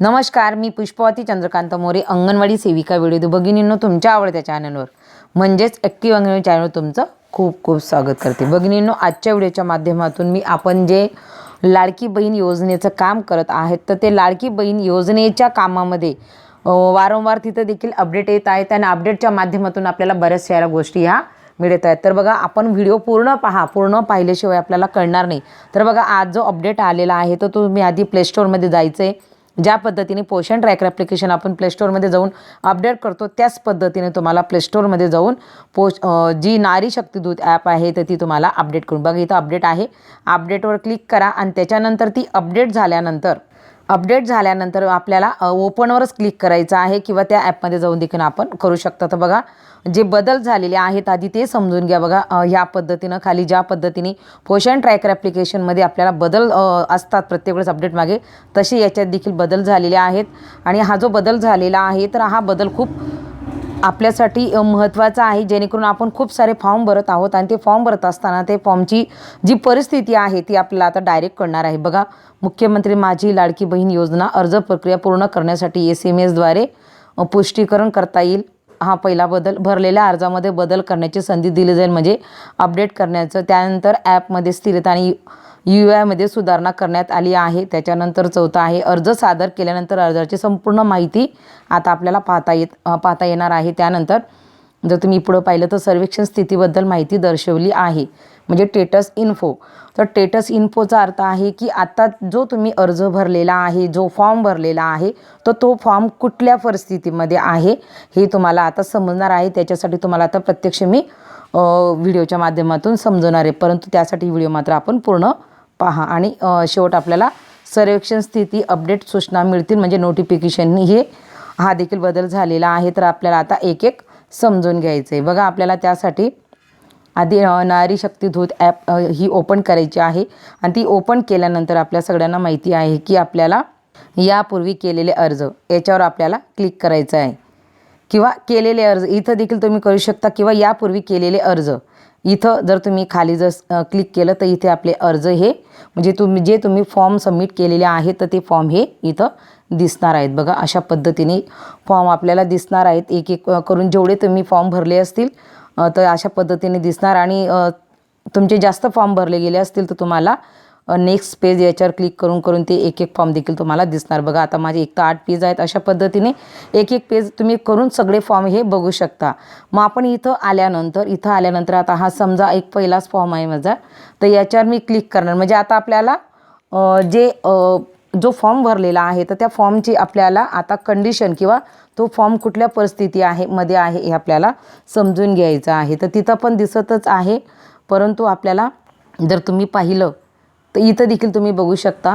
नमस्कार मी पुष्पवती चंद्रकांत मोरे अंगणवाडी सेविका व्हिडिओ भगिनींनो तुमच्या आवडत्या चॅनलवर म्हणजेच ॲक्टिव्ह अंगणवाडी चॅनलवर तुमचं खूप खूप स्वागत करते. भगिनींनो आजच्या व्हिडिओच्या माध्यमातून मी आपण जे लाडकी बहीण योजनेचं काम करत आहेत तर ते लाडकी बहीण योजनेच्या कामामध्ये वारंवार तिथं देखील अपडेट येत आहेत आणि अपडेटच्या माध्यमातून आपल्याला बऱ्याचशा गोष्टी ह्या मिळत आहेत. तर बघा आपण व्हिडिओ पूर्ण पहा. पूर्ण पाहिल्याशिवाय आपल्याला कळणार नाही. तर बघा आज जो अपडेट आलेला आहे तर तुम्ही आधी प्लेस्टोरमध्ये जायचं आहे ज्या पद्धतीने पोषण ट्रॅकर ॲप्लिकेशन आपण प्लेस्टोरमध्ये जाऊन अपडेट करतो त्याच पद्धतीने तुम्हाला प्लेस्टोरमध्ये जाऊन पोष जी नारी शक्तीदूत ॲप आहे तर ती तुम्हाला अपडेट करून बघा. इथं अपडेट आहे. अपडेटवर क्लिक करा आणि त्याच्यानंतर ती अपडेट झाल्यानंतर अपडेट झाल्यानंतर आपल्याला ओपनवरच क्लिक करायचं आहे किंवा त्या ॲपमध्ये जाऊन देखील आपण करू शकता. तर बघा जे बदल झालेले आहेत आधी ते समजून घ्या. बघा ह्या पद्धतीनं खाली ज्या पद्धतीने पोषण ट्रॅकर ॲप्लिकेशनमध्ये आपल्याला बदल असतात प्रत्येक वेळेस अपडेट मागे तसे याच्यात देखील बदल झालेले आहेत. आणि हा जो बदल झालेला आहे तर हा बदल खूप आपल्यासाठी महत्त्वाचं आहे. जेणेकरून आपण खूप सारे फॉर्म भरत आहोत आणि ते फॉर्म भरत असताना ते फॉर्मची जी परिस्थिती आहे ती आपल्याला आता डायरेक्ट कळणार आहे. बघा मुख्यमंत्री माझी लाडकी बहीण योजना अर्ज प्रक्रिया पूर्ण करण्यासाठी एस एम एसद्वारे पुष्टीकरण करता येईल. हा पहिला बदल भरलेल्या अर्जामध्ये बदल करण्याची संधी दिली जाईल. म्हणजे अपडेट करण्याचं त्यानंतर ॲपमध्ये स्थिरता आणि यू आयमध्ये सुधारणा करण्यात आली आहे. त्याच्यानंतर चौथा आहे अर्ज सादर केल्यानंतर अर्जाची संपूर्ण माहिती आता आपल्याला पाहता येत पाहता येणार आहे. त्यानंतर जर तुम्ही पुढं पाहिलं तर सर्वेक्षण स्थितीबद्दल माहिती दर्शवली आहे. म्हणजे टेटस इन्फो तर टेटस इन्फोचा अर्थ आहे की आता जो तुम्ही अर्ज भरलेला आहे जो फॉर्म भरलेला आहे तर तो फॉर्म कुठल्या परिस्थितीमध्ये आहे हे तुम्हाला आता समजणार आहे. त्याच्यासाठी तुम्हाला आता प्रत्यक्ष मी व्हिडिओच्या माध्यमातून समजवणार आहे. परंतु त्यासाठी व्हिडिओ मात्र आपण पूर्ण पहा. आणि शेवट आपल्याला सर्वेक्षण स्थिती अपडेट सूचना मिळतील म्हणजे नोटिफिकेशन हे हा देखील बदल झालेला आहे. तर आपल्याला आता एक एक समजून घ्यायचं आहे बघा आपल्याला त्यासाठी आधी नारी शक्ती धूत ॲप ही ओपन करायची आहे. आणि ती ओपन केल्यानंतर आपल्या सगळ्यांना माहिती आहे की आपल्याला यापूर्वी केलेले अर्ज याच्यावर आपल्याला क्लिक करायचं आहे किंवा केलेले अर्ज इथं देखील तुम्ही करू शकता किंवा यापूर्वी केलेले अर्ज. इथं जर तुम्ही खाली जर क्लिक केलं तर इथे आपले अर्ज हे म्हणजे तुम्ही जे तुम्ही फॉर्म सबमिट केलेले आहेत तर ते फॉर्म हे इथं दिसणार आहेत. बघा अशा पद्धतीने फॉर्म आपल्याला दिसणार आहेत. एक एक करून जेवढे तुम्ही फॉर्म भरले असतील तर अशा पद्धतीने दिसणार. आणि तुमचे जास्त फॉर्म भरले गेले असतील तर तुम्हाला नेक्स्ट पेज याच्यावर क्लिक करून करून ते एक एक फॉर्म देखील तुम्हाला दिसणार. बघा आता माझे एक तर आठ पेज आहेत अशा पद्धतीने एक एक पेज तुम्ही करून सगळे फॉर्म हे बघू शकता. मग आपण इथं आल्यानंतर इथं आल्यानंतर आता हा समजा एक पहिलाच फॉर्म आहे माझा. तर याच्यावर मी क्लिक करणार. म्हणजे आता आपल्याला जे जो फॉर्म भरलेला आहे तर त्या फॉर्मची आपल्याला आता कंडिशन किंवा तो फॉर्म कुठल्या परिस्थिती आहे मध्ये आहे हे आपल्याला समजून घ्यायचं आहे. तर तिथं पण दिसतच आहे. परंतु आपल्याला जर तुम्ही पाहिलं तर इथं देखील तुम्ही बघू शकता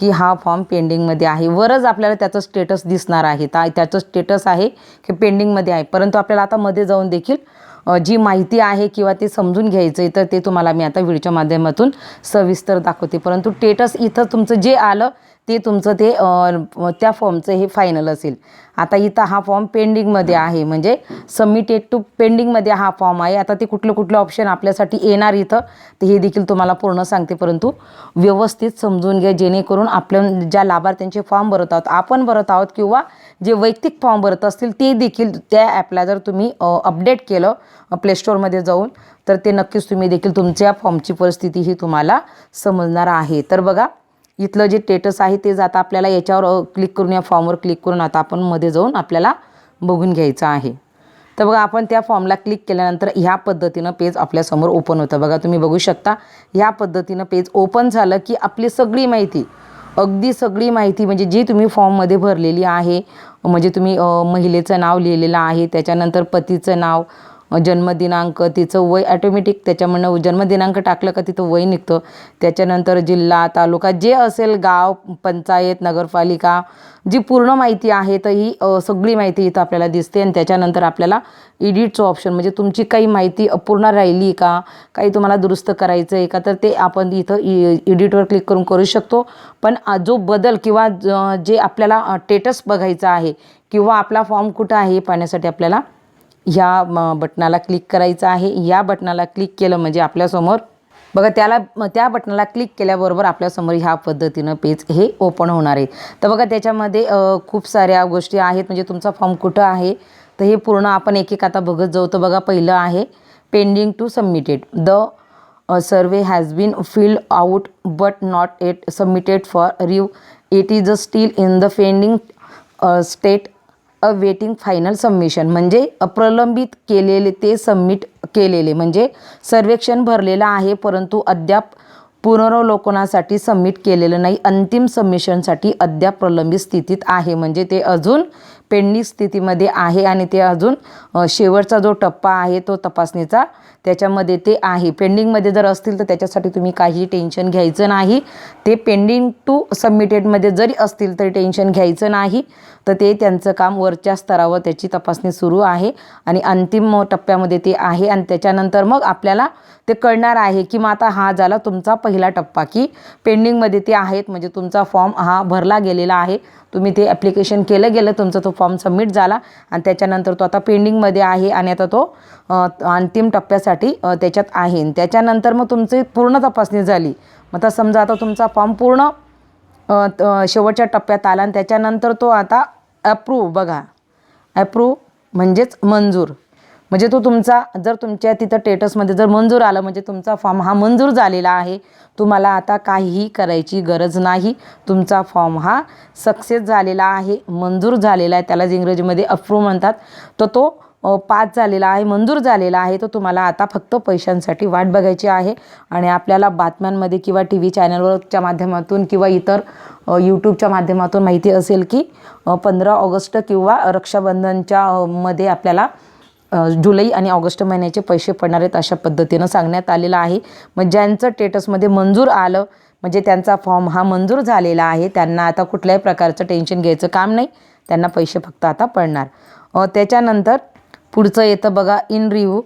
की हा फॉर्म पेंडिंगमध्ये आहे. वरच आपल्याला त्याचं स्टेटस दिसणार आहे. ता त्याचं स्टेटस आहे की पेंडिंगमध्ये आहे. परंतु आपल्याला आता मध्ये जाऊन देखील जी माहिती आहे किंवा ते समजून घ्यायचं आहे तर ते तुम्हाला मी आता व्हिडिओच्या माध्यमातून सविस्तर दाखवते. परंतु टेटस इथं तुमचं जे आलं ते तुमचं ते त्या फॉर्मचं हे फायनल असेल. आता इथं हा फॉर्म पेंडिंगमध्ये आहे. म्हणजे सबमिटेड टू पेंडिंगमध्ये हा फॉर्म आहे. आता ते कुठलं कुठलं ऑप्शन आपल्यासाठी येणार इथं तर हे देखील तुम्हाला पूर्ण सांगते. परंतु व्यवस्थित समजून घ्या. जेणेकरून आपण ज्या लाभार्थ्यांचे फॉर्म भरत आहोत आपण भरत आहोत किंवा जे वैयक्तिक फॉर्म भरत असतील ते देखील त्या ॲपला जर तुम्ही अपडेट केलं प्लेस्टोरमध्ये जाऊन तर ते नक्कीच तुम्ही देखील तुमच्या फॉर्मची परिस्थिती ही तुम्हाला समजणार आहे. तर बघा इथलं जे स्टेटस आहे ते जाता आपल्याला याच्यावर क्लिक करून या फॉर्मवर क्लिक करून आता आपण मध्ये जाऊन आपल्याला बघून घ्यायचं आहे. तर बघा आपण त्या फॉर्मला क्लिक केल्यानंतर ह्या पद्धतीनं पेज आपल्यासमोर ओपन होतं. बघा तुम्ही बघू शकता ह्या पद्धतीनं पेज ओपन झालं की आपली सगळी माहिती अगदी सगळी माहिती म्हणजे जी तुम्ही फॉर्ममध्ये भरलेली आहे म्हणजे तुम्ही महिलेचं नाव लिहिलेलं आहे त्याच्यानंतर पतीचं नाव जन्मदिनांक तिचं वय ॲटोमॅटिक त्याच्यामधनं जन्मदिनांक टाकलं का तिथं वय निघतं. त्याच्यानंतर जिल्हा तालुका जे असेल गाव पंचायत नगरपालिका जी पूर्ण माहिती आहे तर ही सगळी माहिती इथं आपल्याला दिसते. आणि त्याच्यानंतर आपल्याला एडिटचं ऑप्शन म्हणजे तुमची काही माहिती अपूर्ण राहिली का काही तुम्हाला दुरुस्त करायचं आहे का तर ते आपण इथं इ एडिटवर क्लिक करून करू शकतो. पण जो बदल किंवा ज- जे आपल्याला टेटस बघायचा आहे किंवा आपला फॉर्म कुठं आहे पाहण्यासाठी आपल्याला ह्या म, बटनाला क्लिक करायचं आहे. या बटनाला क्लिक केलं म्हणजे आपल्यासमोर बघा त्याला त्या बटनाला क्लिक केल्याबरोबर आपल्यासमोर ह्या पद्धतीनं पेज हे ओपन होणार आहे. तर बघा त्याच्यामध्ये खूप साऱ्या गोष्टी आहेत. म्हणजे तुमचा फॉर्म कुठं आहे? तर हे पूर्ण आपण एक एक आता बघत जाऊ. तर बघा पहिलं आहे pending to submitted the survey has been filled out but not yet submitted for review it is a still in the pending state awaiting final submission म्हणजे प्रलंबित केलेले ते सबमिट केलेले. म्हणजे सर्वेक्षण भरलेलं आहे परंतु अद्याप पुनरावलोकनासाठी सबमिट केलेलं नाही. अंतिम सबमिशनसाठी अद्याप प्रलंबित स्थितीत आहे. म्हणजे ते अजून पेंडिंग स्थितीमध्ये आहे आणि ते अजून शेवटचा जो टप्पा आहे तो तपासणीचा त्याच्यामध्ये ते आहे. पेंडिंगमध्ये जर असतील तर त्याच्यासाठी तुम्ही काही टेन्शन घ्यायचं नाही. ते पेंडिंग टू सबमिटेडमध्ये जरी असतील तरी टेन्शन घ्यायचं नाही. तर ते त्यांचं काम वरच्या स्तरावर त्याची तपासणी सुरू आहे. आणि अंतिम टप्प्यामध्ये ते आहे आणि त्याच्यानंतर मग आपल्याला ते कळणार आहे की मग आता हा झाला तुमचा पहिला टप्पा की पेंडिंगमध्ये ते आहेत म्हणजे तुमचा फॉर्म हा भरला गेलेला आहे. तुम्ही ते ॲप्लिकेशन केलं गेलं तुमचा तो फॉर्म सबमिट झाला आणि त्याच्यानंतर तो आता पेंडिंगमध्ये आहे आणि आता तो अंतिम टप्प्यासाठी त्याच्यात आहे. आणि त्याच्यानंतर मग तुमची पूर्ण तपासणी झाली. मग आता समजा आता तुमचा फॉर्म पूर्ण त- शेवटच्या टप्प्यात आला आणि त्याच्यानंतर तो आता अप्रूव्ह बघा. अप्रूव्ह म्हणजेच मंजूर. म्हणजे तो तुमचा जर तुमच्या तिथं टेटसमध्ये जर मंजूर आलं म्हणजे तुमचा फॉर्म हा मंजूर झालेला आहे तुम्हाला आता काहीही करायची गरज नाही. तुमचा फॉर्म हा सक्सेस झालेला आहे मंजूर झालेला आहे त्याला इंग्रजीमध्ये अप्रूव्ह म्हणतात. तर तो पास झालेला आहे मंजूर झालेला आहे तर तुम्हाला आता फक्त पैशांसाठी वाट बघायची आहे. आणि आपल्याला बातम्यांमध्ये किंवा टी व्ही चॅनलवरच्या माध्यमातून किंवा इतर यूट्यूबच्या माध्यमातून माहिती असेल की पंधरा ऑगस्ट किंवा रक्षाबंधनच्या मध्ये आपल्याला जुलै आणि ऑगस्ट महिन्याचे पैसे पडणार आहेत अशा पद्धतीनं सांगण्यात आलेलं आहे. मग ज्यांचं टेटसमध्ये मंजूर आलं म्हणजे त्यांचा फॉर्म हा मंजूर झालेला आहे त्यांना आता कुठल्याही प्रकारचं टेन्शन घ्यायचं काम नाही. त्यांना पैसे फक्त आता पडणार. त्याच्यानंतर पुढचं येतं बघा इन रिव्ह्यू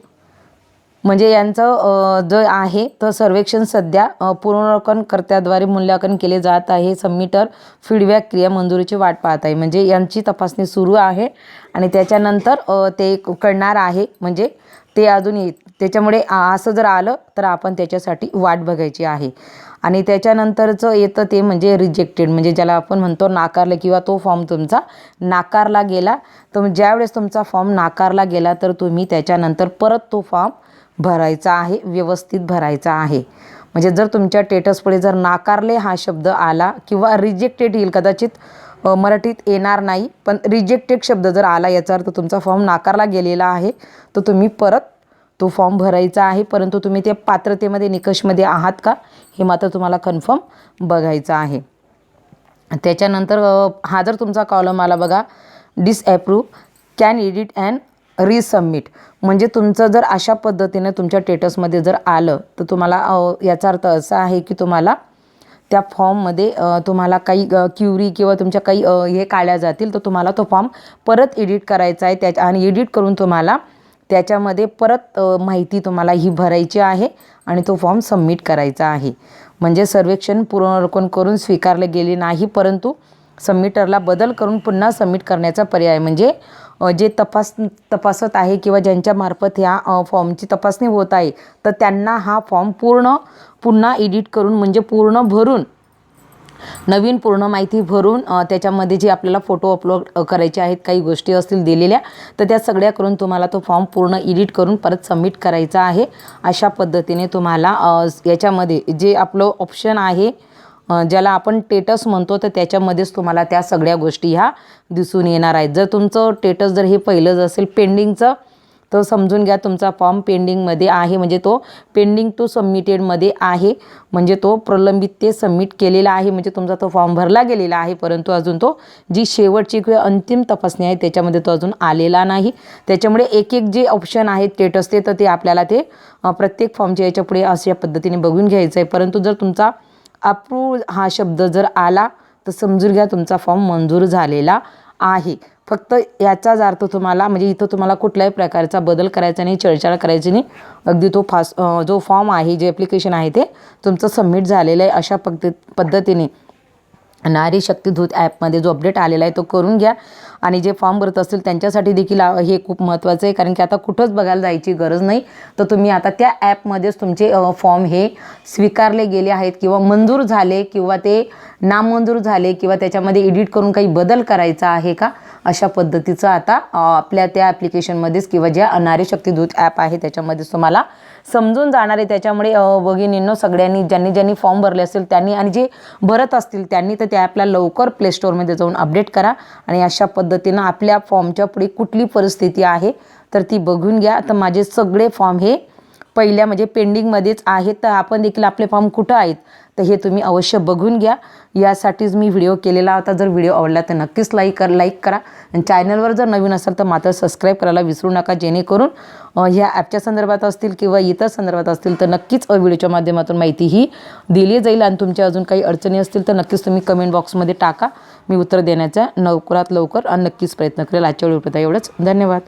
म्हणजे यांचं अ, जे आहे तर सर्वेक्षण सध्या अ, पुनरावलोकनकर्त्याद्वारे मूल्यांकन केले जात आहे. सबमिटर फीडबॅक क्रिया मंजुरीची वाट पाहत आहे. म्हणजे यांची तपासणी सुरू आहे आणि त्याच्यानंतर ते कळणार आहे. म्हणजे ते अजून येत त्याच्यामुळे असं जर आलं तर आपण त्याच्यासाठी वाट बघायची आहे. आणि त्याच्यानंतरचं येतं ते म्हणजे रिजेक्टेड म्हणजे ज्याला आपण म्हणतो नाकारलं किंवा तो फॉर्म तुमचा नाकारला गेला तर ज्यावेळेस तुमचा फॉर्म नाकारला गेला तर तुम्ही त्याच्यानंतर परत तो फॉर्म भरायचा आहे व्यवस्थित भरायचा आहे. म्हणजे जर तुमच्या टेटसपुढे जर नाकारले हा शब्द आला किंवा रिजेक्टेड येईल कदाचित मराठीत येणार नाही पण रिजेक्टेड शब्द जर आला याचा अर्थ तुमचा फॉर्म नाकारला गेलेला आहे तर तुम्ही परत तो फॉर्म भरायचा आहे. परंतु तुम्ही ते पात्रतेमध्ये निकषमध्ये आहात का हे मात्र तुम्हाला कन्फर्म बघायचं आहे. त्याच्यानंतर हा जर तुमचा कॉलम आला बघा disapprove can edit and resubmit म्हणजे तुमचं जर अशा पद्धतीने तुमच्या टेटसमध्ये जर आलं तर तुम्हाला याचा अर्थ असा आहे की तुम्हाला त्या फॉर्ममध्ये तुम्हाला काही क्युरी किंवा तुमच्या काही हे काढल्या जातील तर तुम्हाला तो फॉर्म परत एडिट करायचा आहे. त्याच्या आणि एडिट करून तुम्हाला त्याच्यामध्ये परत माहिती तुम्हाला ही भरायची आहे आणि तो फॉर्म सबमिट करायचा आहे. म्हणजे सर्वेक्षण पुनरावलोकन करून स्वीकारले गेले नाही परंतु सबमिटरला बदल करून पुन्हा सबमिट करण्याचा पर्याय म्हणजे जे तपास तपासत आहे किंवा ज्यांच्यामार्फत ह्या फॉर्मची तपासणी होत आहे तर त्यांना हा फॉर्म पूर्ण पुन्हा एडिट करून म्हणजे पूर्ण भरून नवीन पूर्ण माहिती भरून त्याच्यामध्ये जे आपल्याला फोटो अपलोड करायचे आहेत काही गोष्टी असतील दिलेल्या तर त्या सगळ्या करून तुम्हाला तो फॉर्म पूर्ण एडिट करून परत सबमिट करायचा आहे. अशा पद्धतीने तुम्हाला याच्यामध्ये जे आपलं ऑप्शन आहे ज्याला आपण टेटस म्हणतो तर त्याच्यामध्येच तुम्हाला त्या सगळ्या गोष्टी ह्या दिसून येणार आहेत. जर तुमचं टेटस जर हे पहिलंच असेल पेंडिंगचं तर समजून घ्या तुमचा फॉर्म पेंडिंगमध्ये आहे. म्हणजे तो पेंडिंग टू सबमिटेडमध्ये आहे. म्हणजे तो प्रलंबित ते सबमिट केलेला आहे. म्हणजे तुमचा तो फॉर्म भरला गेलेला आहे परंतु अजून तो जी शेवटची किंवा अंतिम तपासणी आहे त्याच्यामध्ये तो अजून आलेला नाही. त्याच्यामुळे एक एक जे ऑप्शन आहेत टेटस ते तर ते आपल्याला ते प्रत्येक फॉर्मच्या याच्यापुढे अशा पद्धतीने बघून घ्यायचं आहे परंतु जर तुमचा अप्रूव्ह हा शब्द जर आला तर समजून घ्या तुमचा फॉर्म मंजूर झालेला आहे. फक्त याचाच अर्थ तुम्हाला म्हणजे इथं तुम्हाला कुठल्याही प्रकारचा बदल करायचा नाही चर्चा करायची नाही. अगदी तो फास जो फॉर्म आहे जे ॲप्लिकेशन आहे ते तुमचं सबमिट झालेलं आहे अशा पद्धत पद्धतीने. नारी शक्तीधूत ॲपमध्ये जो अपडेट आलेला आहे तो करून घ्या. आणि जे फॉर्म भरत असतील त्यांच्यासाठी देखील हे खूप महत्त्वाचं आहे. कारण की आता कुठंच बघायला जायची गरज नाही. तर तुम्ही आता त्या ॲपमध्येच तुमचे फॉर्म हे स्वीकारले गेले आहेत किंवा मंजूर झाले किंवा ते नामंजूर झाले किंवा त्याच्यामध्ये एडिट करून काही बदल करायचा आहे का? अशा पद्धतीचं आता आपल्या त्या ॲप्लिकेशनमध्येच किंवा ज्या अनारे शक्तीदूत ॲप आहे त्याच्यामध्येच तुम्हाला समजून जाणारे त्याच्यामुळे अ, भगिनींनो सगळ्यांनी ज्यांनी ज्यांनी फॉर्म भरले असतील त्यांनी आणि जे भरत असतील त्यांनी तर त्या ॲपला लवकर प्ले स्टोअरमध्ये जाऊन अपडेट करा आणि अशा पद्धतीनं आपल्या फॉर्मच्या पुढे कुठली परिस्थिती आहे तर ती बघून घ्या. तर माझे सगळे फॉर्म हे पहिल्या म्हणजे पेंडिंगमध्येच आहेत. तर आपण देखील आपले फॉर्म कुठं आहेत? तर हे तुम्ही अवश्य बघून घ्या. यासाठीच मी व्हिडिओ केलेला होता. जर व्हिडिओ आवडला तर नक्कीच लाईक कर लाईक करा. आणि चॅनलवर जर नवीन असाल तर मात्र सबस्क्राईब करायला विसरू नका. जेणेकरून ह्या ॲपच्या संदर्भात असतील किंवा इतर संदर्भात असतील तर नक्कीच व्हिडिओच्या माध्यमातून माहिती ही दिली जाईल. आणि तुमच्या अजून काही अडचणी असतील तर नक्कीच तुम्ही कमेंट बॉक्समध्ये टाका. मी उत्तर देण्याचा लवकरात लवकर आणि नक्कीच प्रयत्न करेल. आजच्या व्हिडिओ एवढंच. धन्यवाद.